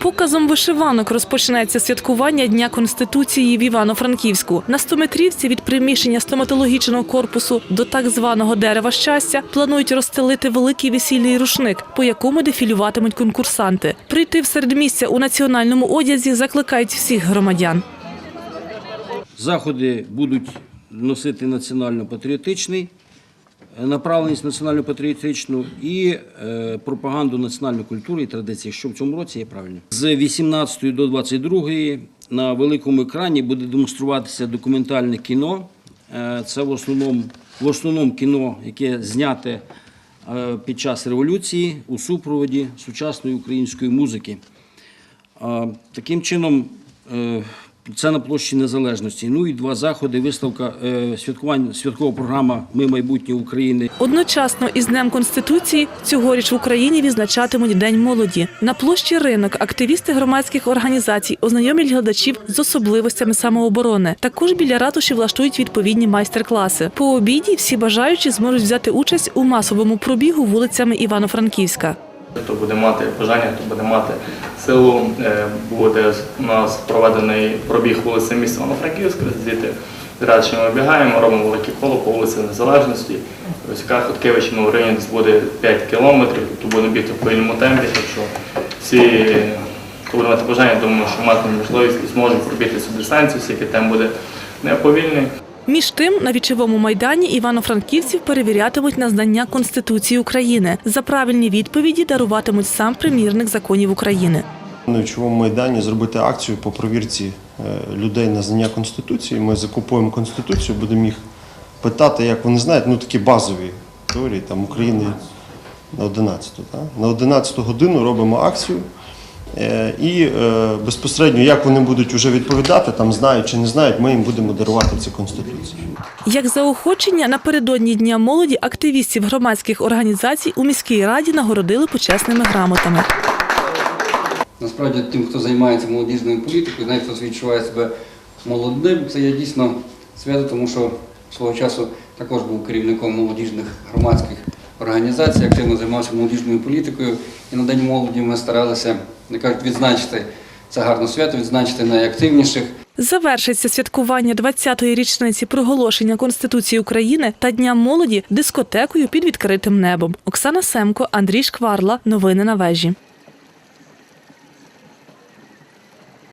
Показом вишиванок розпочнеться святкування Дня Конституції в Івано-Франківську. На 100-метрівці від приміщення стоматологічного корпусу до так званого дерева щастя планують розстелити великий весільний рушник, по якому дефілюватимуть конкурсанти. Прийти в середмістя у національному одязі закликають всіх громадян. Заходи будуть носити національно-патріотичний, направленість національно-патріотичну і е, пропаганду національної культури і традицій, що в цьому році є правильно. З 18 до 22 на великому екрані буде демонструватися документальне кіно. Е, Це в основному, в основному кіно, яке зняте е, під час революції у супроводі сучасної української музики. Таким чином, це на площі Незалежності. Ну і два заходи, виставка, е, святкування, святкова програма Ми майбутнє України. Одночасно із Днем Конституції цьогоріч в Україні відзначатимуть День молоді. На площі ринок активісти громадських організацій ознайомлять глядачів з особливостями самооборони. Також біля ратуші влаштують відповідні майстер-класи. По обіді всі бажаючі зможуть взяти участь у масовому пробігу вулицями Івано-Франківська. Хто буде мати бажання, хто буде мати силу, е, буде у нас проведений пробіг вулиці міста Івано-Франківська. Звідти зрядчими вибігаємо, робимо велике коло по вулиці Незалежності. Ось яка Хоткевичина в районі десь буде 5 кілометрів, тобто будемо бігти в повільному темпі, так що всі, хто буде мати бажання, думаю, що матимуть можливість і зможуть пробігти цю дистанцію, оскільки темп буде не повільний. Між тим, на вічовому майдані івано-франківців перевірятимуть на знання Конституції України. За правильні відповіді даруватимуть сам примірник законів України. На вічовому майдані зробити акцію по провірці е, людей на знання Конституції. Ми закупуємо Конституцію, будемо їх питати, як вони знають, ну такі базові теорії там України на 11. Так? На 11 годину робимо акцію. Е, І е, безпосередньо, як вони будуть вже відповідати, там знають чи не знають, ми їм будемо дарувати цю конституцію. Як заохочення напередодні дня молоді активістів громадських організацій у міській раді нагородили почесними грамотами. Насправді тим, хто займається молодіжною політикою, навіть хто відчуває себе молодим, це є дійсно свято, тому що свого часу також був керівником молодіжних громадських організацій, активно займався молодіжною політикою. І на День молоді ми старалися, як кажуть, відзначити це гарне свято, відзначити найактивніших. Завершиться святкування 20-ї річниці проголошення Конституції України та Дня молоді дискотекою під відкритим небом. Оксана Семко, Андрій Шкварла. Новини на вежі.